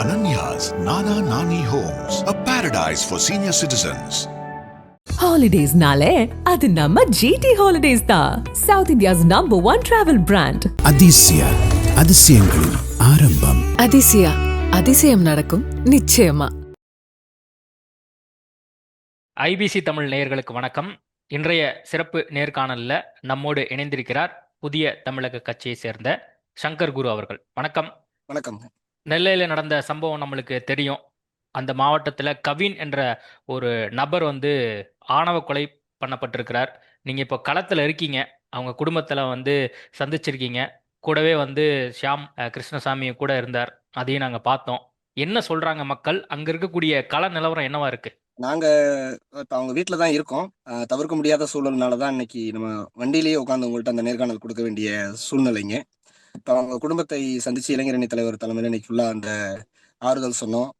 Ananya's Nana Nani Homes, a paradise for senior citizens. ஹாலிடேஸ்னாலே அது நம்ம ஜிடி ஹாலிடேஸ் தான் south India's number one travel brand அதிசய அதிசயங்களின் ஆரம்பம் அதிசயா அதிசயம் நடக்கும் நிச்சயமா ஐபிசி தமிழ் நேயர்களுக்கு வணக்கம். இன்றைய சிறப்பு நேர்காணல்ல நம்மோடு இணைந்திருக்கிறார் புதிய தமிழக கட்சியை சேர்ந்த சங்கர் குரு அவர்கள். வணக்கம். வணக்கம். நெல்லையில் நடந்த சம்பவம் நம்மளுக்கு தெரியும். அந்த மாவட்டத்தில் கவின் என்ற ஒரு நபர் வந்து ஆணவ கொலை பண்ணப்பட்டிருக்கிறார். நீங்கள் இப்போ களத்தில் இருக்கீங்க. அவங்க குடும்பத்தில் வந்து சந்திச்சிருக்கீங்க. கூடவே வந்து ஷியாம் கிருஷ்ணசாமி கூட இருந்தார். அதையும் நாங்கள் பார்த்தோம். என்ன சொல்கிறாங்க மக்கள்? அங்கே இருக்கக்கூடிய கள நிலவரம் என்னவா இருக்கு? நாங்க அவங்க வீட்டில தான் இருக்கோம். தவிர்க்க முடியாத சூழல்னாலதான் இன்னைக்கு நம்ம வண்டியிலேயே உட்காந்து உங்கள்ட்ட அந்த நேர்காணல் கொடுக்க வேண்டிய சூழ்நிலைங்க. அவங்க குடும்பத்தை சந்திச்சு இளைஞரணி தலைவர் தலைமையில் இன்னைக்கு ஃபுல்லா அந்த ஆறுதல் சொன்னோம்.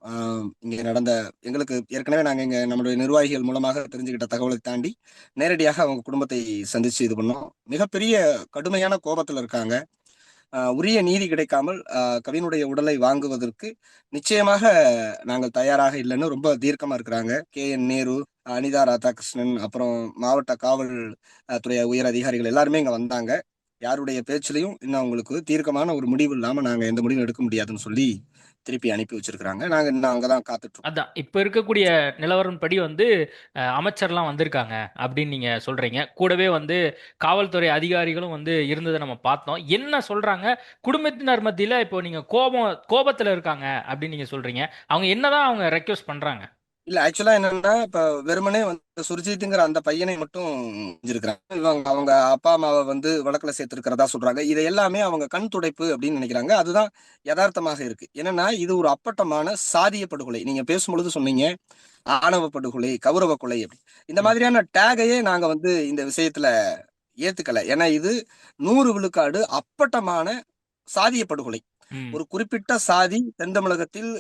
இங்கே நடந்த எங்களுக்கு ஏற்கனவே நாங்கள் இங்கே நம்மளுடைய நிர்வாகிகள் மூலமாக தெரிஞ்சுக்கிட்ட தகவலை தாண்டி நேரடியாக அவங்க குடும்பத்தை சந்திச்சு இது பண்ணோம். மிகப்பெரிய கடுமையான கோபத்தில் இருக்காங்க. உரிய நீதி கிடைக்காமல் கவினுடைய உடலை வாங்குவதற்கு நிச்சயமாக நாங்கள் தயாராக இல்லைன்னு ரொம்ப தீர்க்கமாக இருக்கிறாங்க. கே என் நேரு அனிதா ராதாகிருஷ்ணன் அப்புறம் மாவட்ட காவல் துறை உயர் அதிகாரிகள் எல்லாருமே இங்கே வந்தாங்க. யாருடைய பேச்சிலையும் இன்னும் அவங்களுக்கு தீர்க்கமான ஒரு முடிவு இல்லாம நாங்க எந்த முடிவும் எடுக்க முடியாதுன்னு சொல்லி திருப்பி அனுப்பி வச்சிருக்கிறாங்க. நாங்க இன்னும் அங்கதான் காத்துட்டு அதான். இப்போ இருக்கக்கூடிய நிலவரம் படி வந்து அமைச்சர்லாம் வந்திருக்காங்க அப்படின்னு நீங்க சொல்றீங்க. கூடவே வந்து காவல்துறை அதிகாரிகளும் வந்து இருந்ததை நம்ம பார்த்தோம். என்ன சொல்றாங்க? குடும்பத்தினர் மத்தியில இப்போ நீங்க கோபம் கோபத்துல இருக்காங்க அப்படின்னு நீங்க சொல்றீங்க. அவங்க என்னதான் அவங்க ரெக்வஸ்ட் பண்றாங்க? இல்ல ஆக்சுவலா என்னன்னா இப்ப வெறுமனே வந்து சுர்ஜித்ங்கிற அந்த பையனை மட்டும் செஞ்சிருக்கிறாங்க இவங்க அவங்க அப்பா அம்மாவை வந்து வழக்குல சேர்த்திருக்கிறதா சொல்றாங்க. இதை எல்லாமே அவங்க கண் துடைப்பு அப்படின்னு நினைக்கிறாங்க. அதுதான் யதார்த்தமாக இருக்கு. என்னன்னா இது ஒரு அப்பட்டமான சாதிய படுகொலை. நீங்க பேசும்பொழுது சொன்னீங்க ஆணவ படுகொலை கௌரவ கொலை அப்படி. இந்த மாதிரியான டேகையே நாங்க வந்து இந்த விஷயத்துல ஏத்துக்கல. ஏன்னா இது நூறு விழுக்காடு அப்பட்டமான சாதிய படுகொலை. ஒரு குறிப்பிட்ட சாதி தென் தமிழகத்தில்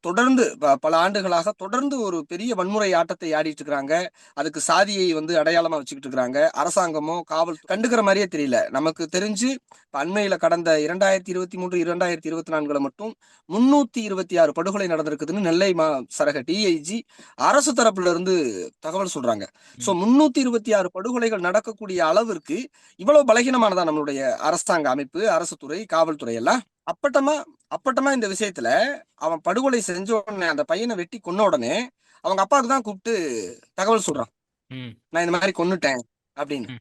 தொடர்ந்து பல ஆண்டுகளாக தொடர்ந்து ஒரு பெரிய வன்முறை ஆட்டத்தை ஆடிட்டு இருக்கிறாங்க. அதுக்கு சாதியை வந்து அடையாளமா வச்சுக்கிட்டு இருக்கிறாங்க. அரசாங்கமோ காவல் கண்டுக்கிற மாதிரியே தெரியல. நமக்கு தெரிஞ்சு இப்ப அண்மையில கடந்த இரண்டாயிரத்தி இருபத்தி மூன்று இரண்டாயிரத்தி இருபத்தி நான்குல மட்டும் முன்னூத்தி இருபத்தி ஆறு படுகொலை நடந்திருக்குதுன்னு நெல்லை மா சரக டிஐஜி அரசு தரப்புல இருந்து தகவல் சொல்றாங்க. சோ முன்னூத்தி இருபத்தி ஆறு படுகொலைகள் நடக்கக்கூடிய அளவிற்கு இவ்வளவு பலகீனமானதா நம்மளுடைய அரசாங்க அமைப்பு அரசு துறை காவல்துறை எல்லாம்? அப்பட்டமா அப்பட்டமா இந்த விஷயத்துல அவன் படுகொலை செஞ்ச உடனே அந்த பையனை வெட்டி கொன்ன உடனே அவங்க அப்பாவுக்கு தான் கூப்பிட்டு தகவல் சொல்றான். நான் இந்த மாதிரி கொன்னுட்டேன் அப்படின்னு.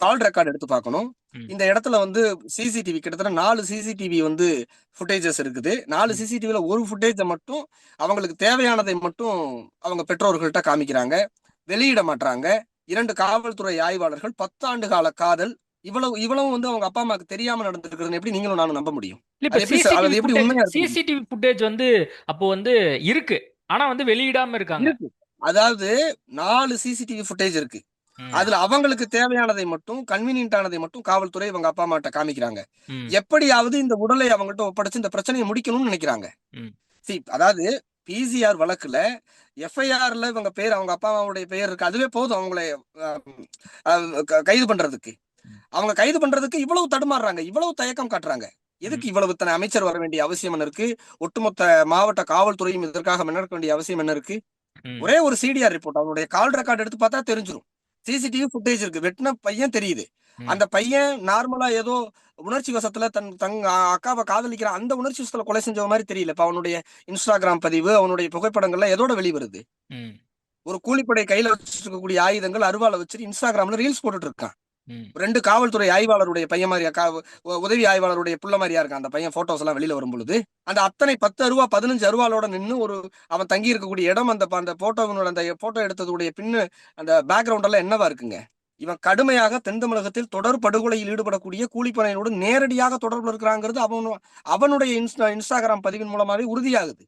கால் ரெக்கார்டு எடுத்து பார்க்கணும். இந்த இடத்துல வந்து சிசிடிவி கிட்டத்தட்ட நாலு சிசிடிவி வந்து ஃபுட்டேஜஸ் இருக்குது. நாலு. சிசிடிவில ஒரு ஃபுட்டேஜை மட்டும் அவங்களுக்கு தேவையானதை மட்டும் அவங்க பெற்றோர்கள்ட்ட காமிக்கிறாங்க. வெளியிட மாட்றாங்க. இரண்டு காவல்துறை ஆய்வாளர்கள் பத்தாண்டு கால காதல் இவ்வளவு இவ்வளவு வந்து அவங்க அப்பா அம்மாவுக்கு தெரியாம நடந்திருக்கிறதுன்னு எப்படி நீங்களும் நானும் நம்ப முடியும்? சிசிடிவி ஃபுட்டேஜ் வந்து அப்போ வந்து இருக்கு. ஆனா வந்து வெளியிடாம இருக்காங்க. இருக்கு. அதாவது நாலு சிசிடிவி ஃபுட்டேஜ் இருக்கு. அதுல அவங்களுக்கு தேவையானதை மட்டும் கன்வீனியன்ட் ஆனதை மட்டும் காவல்துறை இவங்க அப்பா அம்மாட்ட காமிக்கிறாங்க. ம், எப்படியாவது இந்த உடலை அவங்கள்ட்ட ஒப்படைச்சு இந்த பிரச்சனையை முடிக்கணும்னு நினைக்கிறாங்க. அதாவது பிசிஆர் வழக்குல எஃப்ஐஆர்ல இவங்க பேர் அவங்க அப்பா அம்மாவுடைய பெயர் இருக்கு. அதுவே போதும் அவங்களை கைது பண்றதுக்கு. அவங்க கைது பண்றதுக்கு இவ்வளவு தடுமாறுறாங்க இவ்வளவு தயக்கம் காட்டுறாங்க. எதுக்கு இவ்வளவு இத்தனை அமைச்சர் வர வேண்டிய அவசியம் என்ன இருக்கு? ஒட்டுமொத்த மாவட்ட காவல்துறையும் இதற்காக முன்னெடுக்க வேண்டிய அவசியம் என்ன இருக்கு? ஒரே ஒரு சிடிஆர் ரிப்போர்ட் அவனுடைய கால் ரெக்கார்டு எடுத்து பார்த்தா தெரிஞ்சிரும். சிசிடிவி ஃபுட்டேஜ் இருக்கு வெட்டின பையன் தெரியுது. அந்த பையன் நார்மலா ஏதோ உணர்ச்சி வசத்துல தன் தங் அக்காவை காதலிக்கிறான் அந்த உணர்ச்சி வசத்துல கொலை செஞ்ச மாதிரி தெரியல. இப்ப அவனுடைய இன்ஸ்டாகிராம் பதிவு அவனுடைய புகைப்படங்கள்லாம் எதோட வெளிவருது? ம், ஒரு கூலிப்படை கையில வச்சுட்டு இருக்கக்கூடிய ஆயுதங்கள் அருவாளை வச்சுட்டு இன்ஸ்டாகிராம்ல ரீல்ஸ் போட்டுட்டு இருக்கான். ரெண்டு காவல்துறை ஆய்வாளருடைய பையன் மாதிரியா உதவி ஆய்வாளருடைய புள்ள மாதிரியா இருக்கான் அந்த பையன் போட்டோஸ் எல்லாம் வெளியில வரும் பொழுது அந்த அத்தனை பத்து அருவா பதினஞ்சு அருவாளோட நின்னு ஒரு அவன் தங்கி இருக்கக்கூடிய இடம் அந்த அந்த போட்டோவினோட அந்த போட்டோ எடுத்ததுடைய பின்னு அந்த பேக்ரவுண்ட் எல்லாம் என்னவா இருக்குங்க? இவன் கடுமையாக தென் தமிழகத்தில் தொடர் படுகொலையில் ஈடுபடக்கூடிய கூலிப்படையினோடு நேரடியாக தொடர்புல இருக்கிறாங்கிறது அவனு அவனுடைய இன்ஸ்டா இன்ஸ்டாகிராம் பதிவின் மூலமாவே உறுதியாகுது.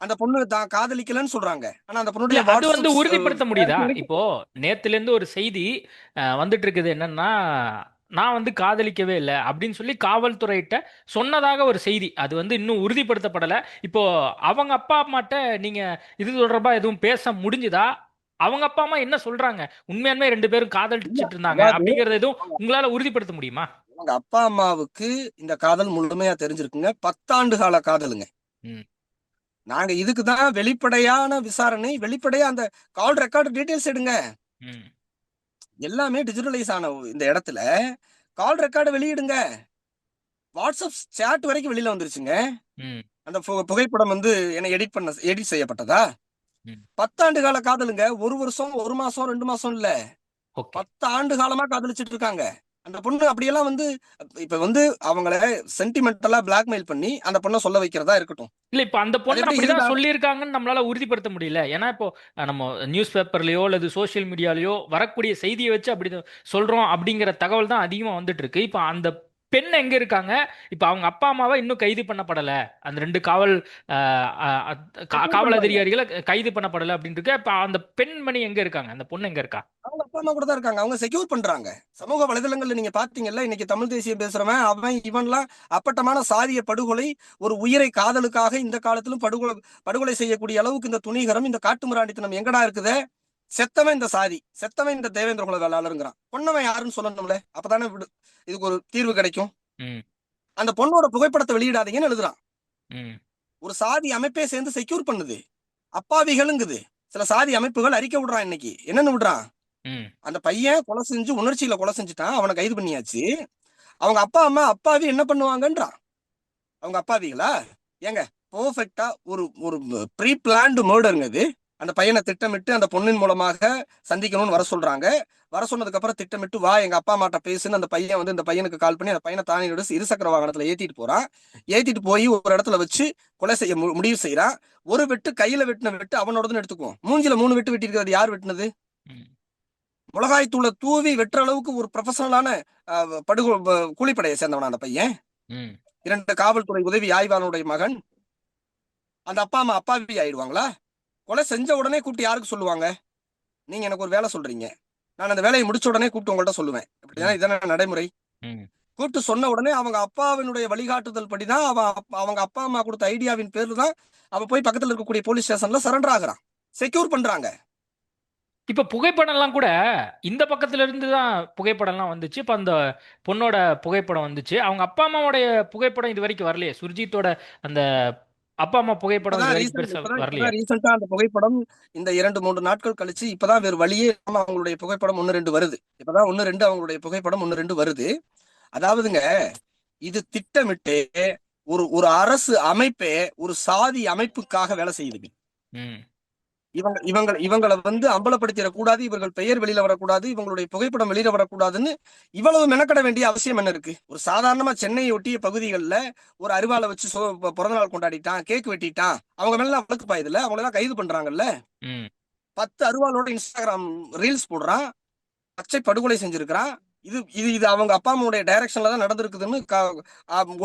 அந்த பொண்ணு தான் காதலிக்கலன்னு சொல்றாங்க. ஆனா அந்த பொண்ணுடைய அது வந்து உறுதிப்படுத்த முடியுதா? இப்போ நேத்துல இருந்து ஒரு செய்தி வந்துட்டு இருக்குது என்னன்னா நான் வந்து காதலிக்கவே இல்லை அப்படின்னு சொல்லி காவல்துறையிட்ட சொன்னதாக ஒரு செய்தி. அது வந்து இன்னும் உறுதிப்படுத்தப்படல. இப்போ அவங்க அப்பா அம்மாட்ட நீங்க இது தொடர்பா எதுவும் பேச முடிஞ்சுதா? அவங்க அப்பா அம்மா என்ன சொல்றாங்க? உண்மையாலுமே ரெண்டு பேரும் காதலிச்சிட்டு இருந்தாங்க அப்படிங்கறது எதுவும் உங்களால உறுதிப்படுத்த முடியுமா? அவங்க அப்பா அம்மாவுக்கு இந்த காதல் முழுமையா தெரிஞ்சிருக்குங்க. பத்தாண்டு கால காதலுங்க. நாங்க இதுக்கு தான் வெளிப்படையான விசாரணை வெளிப்படையா அந்த கால் ரெக்கார்டு டீடைல்ஸ் எடுங்க. ம். எல்லாமே டிஜிட்டலைஸ் ஆன இந்த இடத்துல கால் ரெக்கார்டை வெளியிடுங்க. வாட்ஸ்அப் சேட் வரைக்கும் வெளியில வந்துருச்சுங்க. அந்த புகைப்படம் வந்து என்ன எடிட் பண்ண எடிட் செய்யப்பட்டதா. பத்தாண்டு கால காதலுங்க. ஒரு வருஷம் ஒரு மாசம் ரெண்டு மாசம் இல்ல. பத்து ஆண்டு காலமா காதலிச்சிட்டு இருக்காங்க. அந்த பொண்ணு அப்படியெல்லாம் வந்து இப்ப வந்து அவங்கள சென்டிமெண்டலா பிளாக்மெயில் பண்ணி அந்த பொண்ணை சொல்ல வைக்கிறதா இருக்கட்டும். இல்ல இப்ப அந்த பொண்ணு அப்படிதான் சொல்லியிருக்காங்கன்னு நம்மளால உறுதிப்படுத்த முடியல. ஏன்னா இப்போ நம்ம நியூஸ் பேப்பர்லயோ அல்லது சோஷியல் மீடியாலயோ வரக்கூடிய செய்தியை வச்சு அப்படி சொல்றோம் அப்படிங்கிற தகவல் தான் அதிகமா வந்துட்டு இருக்கு இப்போ அந்த பெண் எங்க இருக்காங்க? இப்போ அவங்க அப்பா அம்மாவை இன்னும் கைது பண்ணப்படல. அந்த ரெண்டு காவல் காவல் அதிகாரிகளை கைது பண்ணப்படல. அப்படின்னு இருக்கு. இப்ப அந்த பெண்மணி எங்க இருக்காங்க? அந்த பொண்ணு எங்க இருக்கா? அப்பா அம்மா கூட தான் இருக்காங்க. அவங்க செக்யூர் பண்றாங்க. சமூக வலைதளங்கள்ல நீங்க பாத்தீங்கல்ல இன்னைக்கு தமிழ் தேசியம் பேசுறவன் அவன் இவன்லாம் அப்பட்டமான சாதிய படுகொலை ஒரு உயிரை காதலுக்காக இந்த காலத்திலும் படுகொலை படுகொலை செய்யக்கூடிய அளவுக்கு இந்த துணிகரம் இந்த காட்டுமிராண்டித்தனம் எங்கடா இருக்குதே? செத்தவன் இந்த சாதி செத்தவன் இந்த தேவேந்திர குல வேளாளருங்கிறான். பொண்ணவன் யாருன்னு சொல்லணும்ல? அப்பதானே இதுக்கு ஒரு தீர்வு கிடைக்கும். அந்த பொண்ணோட புகைப்படத்தை வெளியிடாதீங்கன்னு எழுதுறான். ஒரு சாதி அமைப்பே சேர்ந்து செக்யூர் பண்ணுது. அப்பாவிகளுங்குது. சில சாதி அமைப்புகள் அறிக்கை விடுறான் இன்னைக்கு. என்னன்னு விடுறான்? அந்த பையன் கொலை செஞ்சு உணர்ச்சியில கொலை செஞ்சுட்டான். அவனை கைது பண்ணியாச்சு. அவங்க அப்பா அம்மா அப்பாவி என்ன பண்ணுவாங்கன்றான் அவங்க அப்பாவிகளா? ஏங்க பெர்ஃபெக்டா ஒரு ஒரு ப்ரீ பிளான்டு மர்டருங்க இது. அந்த பையனை திட்டமிட்டு அந்த பொண்ணின் மூலமாக சந்திக்கணும்னு வர சொல்றாங்க. வர சொன்னதுக்கு அப்புறம் திட்டமிட்டு வா எங்க அப்பா அம்மாட்ட பேசுன்னு அந்த பையன் வந்து இந்த பையனுக்கு கால் பண்ணி அந்த பையனை தானியோட இருசக்கர வாகனத்துல ஏத்திட்டு போறான். ஏத்திட்டு போய் ஒரு இடத்துல வச்சு கொலை செய்ய முடிவு செய்யறான் ஒரு வெட்டு கையில வெட்டின வெட்டு அவனோடதுன்னு எடுத்துக்குவோம். மூஞ்சில மூணு வெட்டு வெட்டியிருக்கிறது யார் வெட்டினது? மிளகாய் தூளை தூவி வெட்டுற அளவுக்கு ஒரு ப்ரொஃபஷனலான படுகொ கூலிப்படையை சேர்ந்தவனா அந்த பையன். இரண்டு காவல்துறை உதவி ஆய்வாளருடைய மகன். அந்த அப்பா அம்மா அப்பாவி ஆயிடுவாங்களா? கொலை செஞ்ச உடனே கூப்பிட்டு யாருக்கு சொல்லுவாங்க? நீங்க எனக்கு ஒரு வேலை சொல்றீங்க. நான் அந்த வேலையை முடிச்ச உடனே கூப்பிட்டு உங்கள்ட்ட சொல்லுவேன். இப்படிதான் இதான நடைமுறை. கூப்பிட்டு சொன்ன உடனே அவங்க அப்பாவினுடைய வழிகாட்டுதல் படிதான் அவன் அவங்க அப்பா அம்மா கொடுத்த ஐடியாவின் பேர்ல தான் அவன் போய் பக்கத்துல இருக்கக்கூடிய போலீஸ் ஸ்டேஷன்ல சரண்டர் ஆகுறான். செக்யூர் பண்றாங்க. இப்ப புகைப்படம்லாம் கூட இந்த பக்கத்துல இருந்து தான் புகைப்படம்லாம் வந்துச்சு. இப்ப அந்த பொண்ணோட புகைப்படம் வந்துச்சு. அவங்க அப்பா அம்மாவோடைய புகைப்படம் இது வரைக்கும் வரலையே. சுர்ஜித்தோட அந்த அப்பா அம்மா புகைப்படம் ரீசெண்டா அந்த புகைப்படம் இந்த இரண்டு மூன்று நாட்கள் கழிச்சு இப்பதான் வேறு வழியே அவங்களுடைய புகைப்படம் ஒன்னு ரெண்டு வருது. இப்பதான் ஒன்னு ரெண்டு அவங்களுடைய புகைப்படம் ஒன்னு ரெண்டு வருது. அதாவதுங்க இது திட்டமிட்டு ஒரு ஒரு அரசு அமைப்பே ஒரு சாதி அமைப்புக்காக வேலை செய்யுதுங்க. இவங்க இவங்க இவங்களை வந்து அம்பலப்படுத்திடக்கூடாது இவர்கள் பெயர் வெளியில வரக்கூடாது இவங்களுடைய புகைப்படம் வெளியில வரக்கூடாதுன்னு இவ்வளவு மெனக்கட வேண்டிய அவசியம் என்ன இருக்கு? ஒரு சாதாரணமா சென்னையை ஒட்டிய பகுதிகளில் ஒரு அருவாளை வச்சு சோ ப- பிறந்த நாள் கொண்டாடிட்டான் கேக் வெட்டிட்டான். அவங்க மேல வழக்கு பாயுதுல அவங்க எல்லாம் கைது பண்றாங்கல்ல? பத்து அருவாளோட இன்ஸ்டாகிராம் ரீல்ஸ் போடுறான் பச்சை படுகொலை செஞ்சிருக்கிறான் இது இது இது அவங்க அப்பா அம்மாவுடைய டைரக்ஷன்ல தான் நடந்திருக்குதுன்னு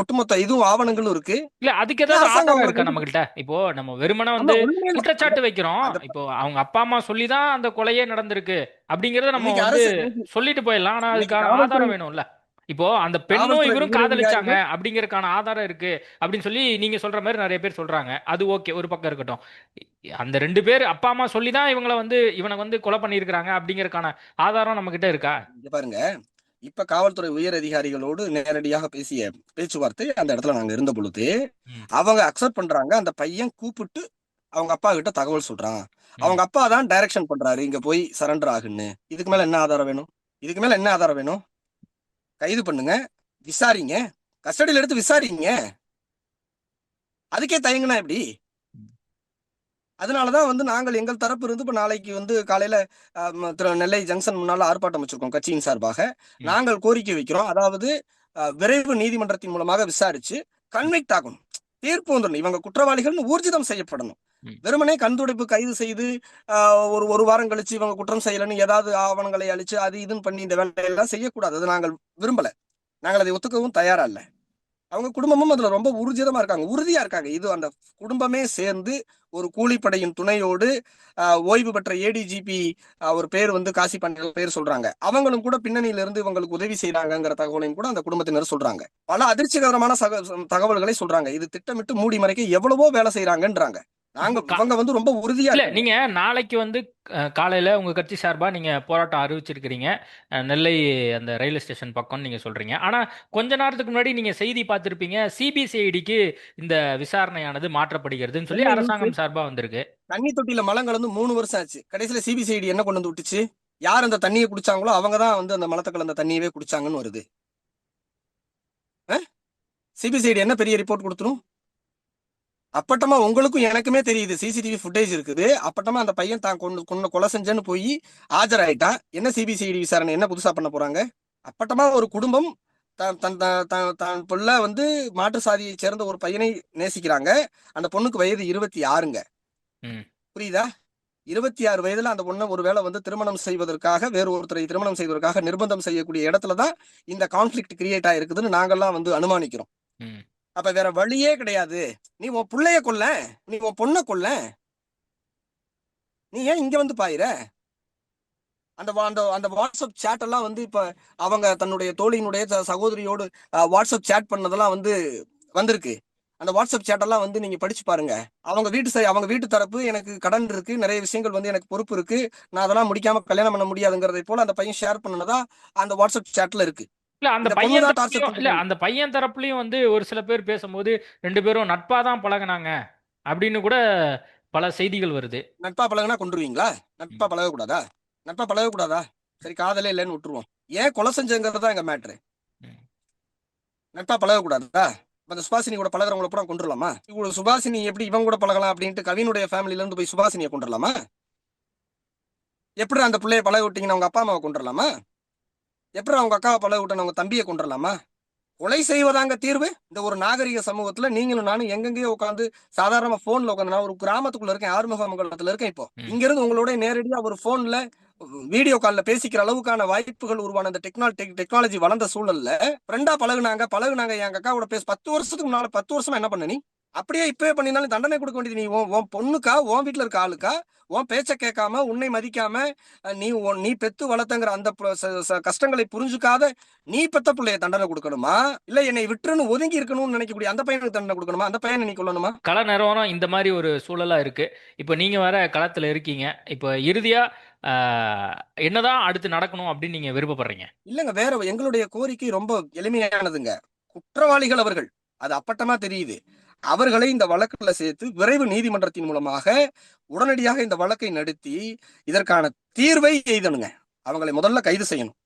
ஒட்டுமொத்த இதுவும் ஆவணங்களும் இருக்கு. இல்ல அதுக்கு ஏதாவது ஆதாரம் இருக்கா. நம்ம கிட்ட இப்போ நம்ம வெறுமனே வந்து. குற்றச்சாட்டு வைக்கிறோம். இப்போ அவங்க அப்பா அம்மா சொல்லி தான் அந்த கொலையே நடந்திருக்கு. அப்படிங்கறத நம்ம வந்து சொல்லிட்டு போயிடலாம். ஆனா அதுக்கான ஆதாரம் வேணும்ல. இப்போ அந்த பெண்ணும் இவரும் காதலிச்சாங்க அப்படிங்கறதுக்கான ஆதாரம் இருக்கு. அப்படின்னு சொல்லி நீங்க சொல்ற மாதிரி நிறைய பேர் சொல்றாங்க. அது ஓகே ஒரு பக்கம் இருக்கட்டும். அந்த ரெண்டு பேர் அப்பா அம்மா சொல்லி தான் இவங்கள வந்து இவனை வந்து கொலை பண்ணியிருக்கிறாங்க அப்படிங்கறதுக்கான ஆதாரம் நம்ம கிட்ட இருக்கா பாருங்க. இப்ப காவல்துறை உயர் அதிகாரிகளோடு நேரடியாக பேசிய பேச்சுவார்த்தை அந்த இடத்துல நாங்க இருந்த பொழுது. அவங்க அக்செப்ட் பண்றாங்க. அந்த பையன் கூப்பிட்டு அவங்க அப்பா கிட்ட தகவல் சொல்றான். அவங்க அப்பா தான் டைரக்ஷன் பண்றாரு. இங்க போய் சரண்டர் ஆகுன்னு. இதுக்கு மேல என்ன ஆதாரம் வேணும்? இதுக்கு மேல என்ன ஆதாரம் வேணும்? கைது பண்ணுங்க. விசாரிங்க. கஸ்டடியில எடுத்து விசாரிங்க. அதுக்கே தயங்குனா எப்படி? அதனாலதான் வந்து நாங்கள் எங்கள் தரப்பு இருந்து இப்ப நாளைக்கு வந்து காலையில நெல்லை ஜங்ஷன் முன்னால ஆர்ப்பாட்டம் வச்சிருக்கோம் கட்சியின் சார்பாக. நாங்கள் கோரிக்கை வைக்கிறோம். அதாவது விரைவு நீதிமன்றத்தின் மூலமாக விசாரிச்சு கன்விக்ட் ஆகணும் தீர்ப்பு வந்துடணும். இவங்க குற்றவாளிகள்னு ஊர்ஜிதம் செய்யப்படணும். வெறுமனே கண்துடைப்பு கைது செய்து ஒரு ஒரு வாரம் கழிச்சு இவங்க குற்றம் செய்யலன்னு ஏதாவது ஆவணங்களை அழிச்சு அது இதுன்னு பண்ணி இந்த வேலையெல்லாம் செய்யக்கூடாது. அது நாங்கள் விரும்பல. நாங்கள் அதை ஒத்துக்கவும் தயாரா இல்ல அவங்க குடும்பமும் அதுல ரொம்ப உறுதிதமா இருக்காங்க. உறுதியா இருக்காங்க. இது அந்த குடும்பமே சேர்ந்து ஒரு கூலிப்படையின் துணையோடு ஓய்வு பெற்ற ஏடிஜிபி ஒரு பேர் வந்து காசி பாண்டியன் பேர் சொல்றாங்க. அவங்களும் கூட பின்னணியில இருந்து இவங்களுக்கு உதவி செய்யறாங்கிற தகவலையும் கூட அந்த குடும்பத்தினர் சொல்றாங்க. பல அதிர்ச்சிகரமான தகவல்களை சொல்றாங்க. இது திட்டமிட்டு மூடி மறைக்க எவ்வளவோ வேலை செய்யறாங்கன்றாங்க நாங்க கா- இவங்க வந்து ரொம்ப உறுதியா இல்ல. நீங்க நாளைக்கு வந்து காலையில உங்க கட்சி சார்பா நீங்க போராட்டம் அறிவிச்சிருக்கிறீங்க. நெல்லை அந்த ரயில்வே ஸ்டேஷன் பக்கம்னு நீங்க சொல்றீங்க. ஆனா கொஞ்ச நேரத்துக்கு முன்னாடி நீங்க செய்தி பார்த்திருப்பீங்க சிபிசிஐடிக்கு இந்த விசாரணையானது மாற்றப்படுகிறதுன்னு சொல்லி அரசாங்கம் சார்பா வந்திருக்கு. தண்ணி தொட்டியில மலம் கலந்து மூணு வருஷம் ஆச்சு. கடைசியில சிபிசிஐடி என்ன கொண்டு வந்து விட்டுச்சு? யார் அந்த தண்ணியை குடிச்சாங்களோ அவங்க தான் வந்து அந்த மலத்தை கலந்த தண்ணியவே குடிச்சாங்கன்னு வருது. சிபிசிஐடி என்ன பெரிய ரிப்போர்ட் கொடுத்துரும்? அப்பட்டமா உங்களுக்கும் எனக்குமே தெரியுது. சிசிடிவி ஃபுட்டேஜ் இருக்குது. அப்பட்டமா அந்த பையன் தான் கொண்டு கொண்டு கொலை செஞ்சேன்னு போய் ஆஜராயிட்டான். என்ன சிபிசிஐடி விசாரணை என்ன புதுசா பண்ண போறாங்க? அப்பட்டமா ஒரு குடும்பம் தான் தன் தான் தான் வந்து மாற்று சாதியை சேர்ந்த ஒரு பையனை நேசிக்கிறாங்க. அந்த பொண்ணுக்கு வயது இருபத்தி ஆறுங்க. புரியுதா? இருபத்தி ஆறு வயதுல அந்த பொண்ணை ஒருவேளை வந்து திருமணம் செய்வதற்காக வேறு ஒருத்தரை திருமணம் செய்வதற்காக நிர்பந்தம் செய்யக்கூடிய இடத்துல தான் இந்த கான்ஃபிளிக்ட் கிரியேட் ஆயிருக்குதுன்னு நாங்கெல்லாம் வந்து அனுமானிக்கிறோம். அப்ப வேற வழியே கிடையாது. நீ உன் பிள்ளைய கொல்ல. நீ உன் பொண்ணை கொல்ல. நீ ஏன் இங்க வந்து பாயிர அந்த வா- அந்த அந்த வாட்ஸ்அப் சேட் எல்லாம் வந்து இப்ப அவங்க தன்னுடைய தோழியினுடைய ச- சகோதரியோடு வாட்ஸ்அப் சேட் பண்ணதெல்லாம் வந்து வந்திருக்கு. அந்த வாட்ஸ்அப் சேட்டெல்லாம் வந்து நீங்க படிச்சு பாருங்க. அவங்க வீட்டு சை- அவங்க வீட்டு தரப்பு எனக்கு கடன் இருக்கு நிறைய விஷயங்கள் வந்து எனக்கு பொறுப்பு இருக்கு. நான் அதெல்லாம் முடிக்காம கல்யாணம் பண்ண முடியாதுங்கிறதை போல அந்த பையன் ஷேர் பண்ணதா அந்த வாட்ஸ்அப் சேட்ல இருக்கு. இல்ல அந்த பையன் இல்ல. அந்த பையன் தரப்புலயும் வந்து ஒரு சில பேர் பேசும்போது ரெண்டு பேரும் நட்பா தான் பழகுனாங்க அப்படின்னு கூட பல செய்திகள் வருது. நட்பா பழகுனா கொண்டுருவீங்களா நட்பா பழகக்கூடாதா? நட்பா பழகக்கூடாதா? சரி காதலே இல்லைன்னு விட்டுருவோம். ஏன் கொலை செஞ்சங்கிறது தான் எங்க மேட்ரு. நட்பா பழகக்கூடாதா? அந்த சுபாசினி கூட பழகுறவங்கள பூரா கொண்டுடலாமா இவங்க சுபாசினி எப்படி இவங்க கூட பழகலாம் அப்படின்ட்டு கவினுடைய ஃபேமிலில இருந்து போய் சுபாசினியை கொண்டுடலாமா எப்படி அந்த பிள்ளைய பழக விட்டீங்கன்னா அவங்க அப்பா அம்மாவை கொண்டுடலாமா எப்படி அவங்க அக்காவை பழக விட்டன அவங்க தம்பியை கொண்டுடலாமா கொலை செய்வதாங்க தீர்வு. இந்த ஒரு நாகரிக சமூகத்துல நீங்களும் நானும் எங்கெங்கேயோ உட்காந்து சாதாரணமா போன்ல உட்காந்து நான் ஒரு கிராமத்துக்குள்ள இருக்கேன் ஆறுமுக மங்கலத்துல இருக்கேன் இப்போ. ம். இங்க இருந்து உங்களோட நேரடியா ஒரு போன்ல வீடியோ கால்ல பேசிக்கிற அளவுக்கான வாய்ப்புகள் உருவான இந்த டெக்னாலஜி டெக்னாலஜி வளர்ந்த சூழல்ல ஃப்ரெண்டா பழகுனாங்க பழகுனாங்க எங்க அக்காவோட பேச பத்து வருஷத்துக்கு முன்னால பத்து வருஷமா என்ன பண்ண நீ? அப்படியே இப்பவே பண்ணினாலும் தண்டனை கொடுக்க வேண்டியது நீ உன் பொண்ணுக்கா உன் வீட்டுல இருக்க ஆளுக்கா உன் பேச்ச கேட்காம உன்னை மதிக்காம நீ நீ பெத்து வளர்த்தங்கிற அந்த கஷ்டங்களை புரிஞ்சுக்காத நீ பெத்த பிள்ளைய தண்டனை கொடுக்கணுமா? இல்ல என்னை விட்டுருன்னு ஒதுங்கி இருக்கணும்னு நினைக்கக்கூடிய அந்த பையனுக்கு தண்டனை கொடுக்கணுமா? அந்த பையனை நீ கொல்லணுமா? கள நிறுவனம் இந்த மாதிரி ஒரு சூழலா இருக்கு. இப்போ நீங்க வேற களத்துல இருக்கீங்க. இப்போ இறுதியா என்னதான் அடுத்து நடக்கணும் அப்படின்னு நீங்க விருப்பப்படுறீங்க? இல்லங்க வேற எங்களுடைய கோரிக்கை ரொம்ப எளிமையானதுங்க. குற்றவாளிகள் அவர்கள். அது அப்பட்டமா தெரியுது. அவர்களை இந்த வழக்குல சேர்த்து விரைவு நீதிமன்றத்தின் மூலமாக உடனடியாக இந்த வழக்கை நடத்தி இதற்கான தீர்வை எய்தணுங்க. அவங்களை முதல்ல கைது செய்யணும்.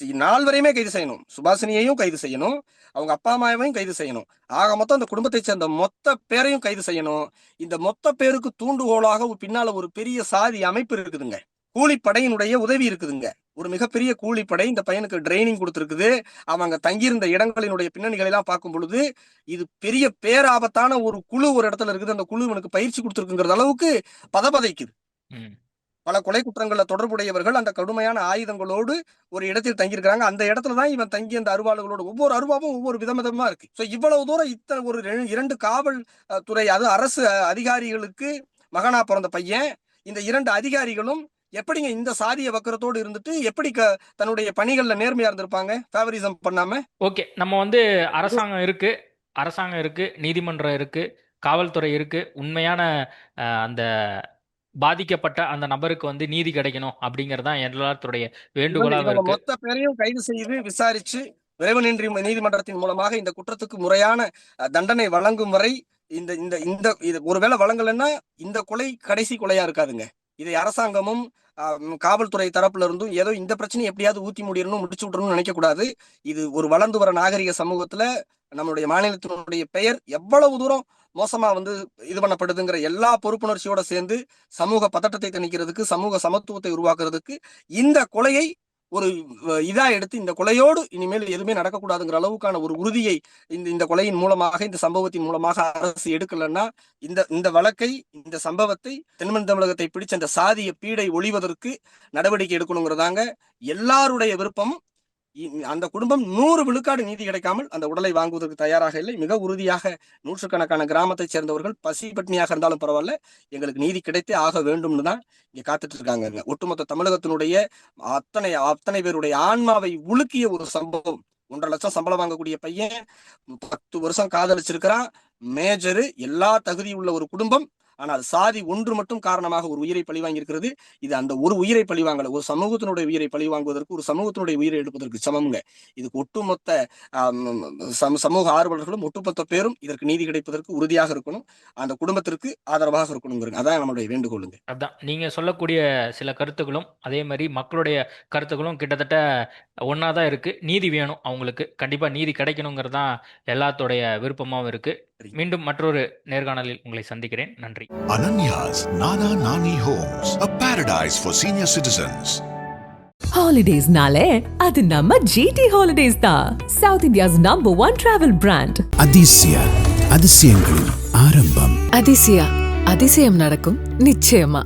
நாள் வரையுமே கைது செய்யணும். சுபாஷினியையும் கைது செய்யணும். அவங்க அப்பா அம்மாவையும் கைது செய்யணும். ஆக மொத்தம் அந்த குடும்பத்தை சேர்ந்த மொத்த பேரையும் கைது செய்யணும். இந்த மொத்த பேருக்கு தூண்டுகோலாக பின்னால ஒரு பெரிய சாதி அமைப்பு இருக்குதுங்க. கூலிப்படையினுடைய உதவி இருக்குதுங்க. ஒரு மிகப்பெரிய கூலிப்படை இந்த பையனுக்கு ட்ரைனிங் கொடுத்துருக்குது. அவங்க தங்கியிருந்த இடங்களினுடைய பின்னணிகளை எல்லாம் பார்க்கும் பொழுது இது பெரிய பேராபத்தான ஒரு குழு ஒரு இடத்துல இருக்குது. அந்த குழு இவனுக்கு பயிற்சி கொடுத்துருக்குங்கிறது அளவுக்கு பதபதைக்குது. பல கொலை குற்றங்கள்ல தொடர்புடையவர்கள் அந்த கடுமையான ஆயுதங்களோடு ஒரு இடத்தில் தங்கியிருக்கிறாங்க. அந்த இடத்துல தான் இவன் தங்கி அந்த அருவாளுகளோடு ஒவ்வொரு அருவாவும் ஒவ்வொரு விதவிதமா இருக்கு. சோ இவ்வளவு தூரம் இத்தனை ஒரு இரண்டு காவல் துறை அது அரசு அதிகாரிகளுக்கு மகனா பிறந்த பையன். இந்த இரண்டு அதிகாரிகளும் எப்படிங்க இந்த சாதிய வக்கரத்தோடு இருந்துட்டு எப்படி தன்னுடைய பணிகள்ல நேர்மையா இருந்திருப்பாங்க? ஃபேவரிசம் பண்ணாம? ஓகே. நம்ம வந்து அரசாங்கம் இருக்கு. அரசாங்கம் இருக்கு. நீதிமன்றம் இருக்கு. காவல்துறை இருக்கு. உண்மையான அந்த பாதிக்கப்பட்ட அந்த நபருக்கு வந்து நீதி கிடைக்கணும் அப்படிங்கிறது தான் எல்லாத்துடைய வேண்டுகோளாக இருக்கு. மொத்த பேரையும் கைது செய்து விசாரிச்சு விரைவு நீதி நீதிமன்றத்தின் மூலமாக இந்த குற்றத்துக்கு முறையான தண்டனை வழங்கும் வரை இந்த இந்த இந்த இது ஒருவேளை வழங்கலைன்னா இந்த கொலை கடைசி கொலையா இருக்காதுங்க. இதை அரசாங்கமும் காவல்துறை தரப்புல இருந்தும் ஏதோ இந்த பிரச்சனையை எப்படியாவது ஊத்தி முடியணும் முடிச்சு விடணும்னு நினைக்கக்கூடாது. இது ஒரு வளர்ந்து வர நாகரிக சமூகத்துல நம்மளுடைய மாநிலத்தினுடைய பெயர் எவ்வளவு தூரம் மோசமா வந்து இது பண்ணப்படுதுங்கிற எல்லா பொறுப்புணர்ச்சியோட சேர்ந்து சமூக பதட்டத்தை திணிக்கிறதுக்கு சமூக சமத்துவத்தை உருவாக்குறதுக்கு இந்த கொலையை ஒரு இதா எடுத்து இந்த கொலையோடு இனிமேல் எதுவுமே நடக்கக்கூடாதுங்கிற அளவுக்கான ஒரு உறுதியை இந்த இந்த கொலையின் மூலமாக இந்த சம்பவத்தின் மூலமாக அரசு எடுக்கலன்னா இந்த இந்த வழக்கை இந்த சம்பவத்தை தென்மன் தமிழகத்தை பிடிச்ச அந்த சாதிய பீடை ஒழிவதற்கு நடவடிக்கை எடுக்கணுங்கிறதாங்க எல்லாருடைய விருப்பம். அந்த குடும்பம் நூறு விழுக்காடு நீதி கிடைக்காமல் அந்த உடலை வாங்குவதற்கு தயாராக இல்லை. மிக உறுதியாக நூற்றுக்கணக்கான கிராமத்தைச் சேர்ந்தவர்கள் பசி பட்னியாக இருந்தாலும் பரவாயில்ல எங்களுக்கு நீதி கிடைத்தே ஆக வேண்டும்னு தான் இங்க காத்துட்டு இருக்காங்க ஒட்டுமொத்த தமிழகத்தினுடைய அத்தனை அத்தனை பேருடைய ஆன்மாவை உலுக்கிய ஒரு சம்பவம். ஒன்றரை லட்சம் சம்பளம் வாங்கக்கூடிய பையன் பத்து வருஷம் காதலிச்சிருக்கிறான். மேஜரு எல்லா தகுதி உள்ள ஒரு குடும்பம். ஆனால் சாதி ஒன்று மட்டும் காரணமாக ஒரு உயிரை பழிவாங்கியிருக்கிறது. இது அந்த ஒரு உயிரை பழிவாங்கல ஒரு சமூகத்தினுடைய உயிரை பழிவாங்குவதற்கு ஒரு சமூகத்தினுடைய உயிரை எடுப்பதற்கு சமம்ங்க. இதுக்கு ஒட்டுமொத்த சம- சமூக ஆர்வலர்களும் ஒட்டுமொத்த பேரும் இதற்கு நீதி கிடைப்பதற்கு உறுதியாக இருக்கணும். அந்த குடும்பத்திற்கு ஆதரவாக இருக்கணுங்கிறது அதான் நம்மளுடைய வேண்டுகோளுங்க. அதான். நீங்க சொல்லக்கூடிய சில கருத்துக்களும் அதே மாதிரி மக்களுடைய கருத்துக்களும் கிட்டத்தட்ட ஒன்றா தான் இருக்கு. நீதி வேணும் அவங்களுக்கு. கண்டிப்பா நீதி கிடைக்கணுங்கிறது தான் எல்லாத்தோடைய விருப்பமாகவும் இருக்கு. மீண்டும் மற்றொரு நேர்காணலில் உங்களை சந்திக்கிறேன். நன்றி. Ananya's Nana Nani Homes, a paradise for senior citizens. ஹாலிடேஸ்னாலே அது நம்ம ஜிடி ஹாலிடேஸ் தான் south India's number one travel brand அதிசய அதிசயங்களின் ஆரம்பம் அதிசயா அதிசயம் நடக்கும் நிச்சயமா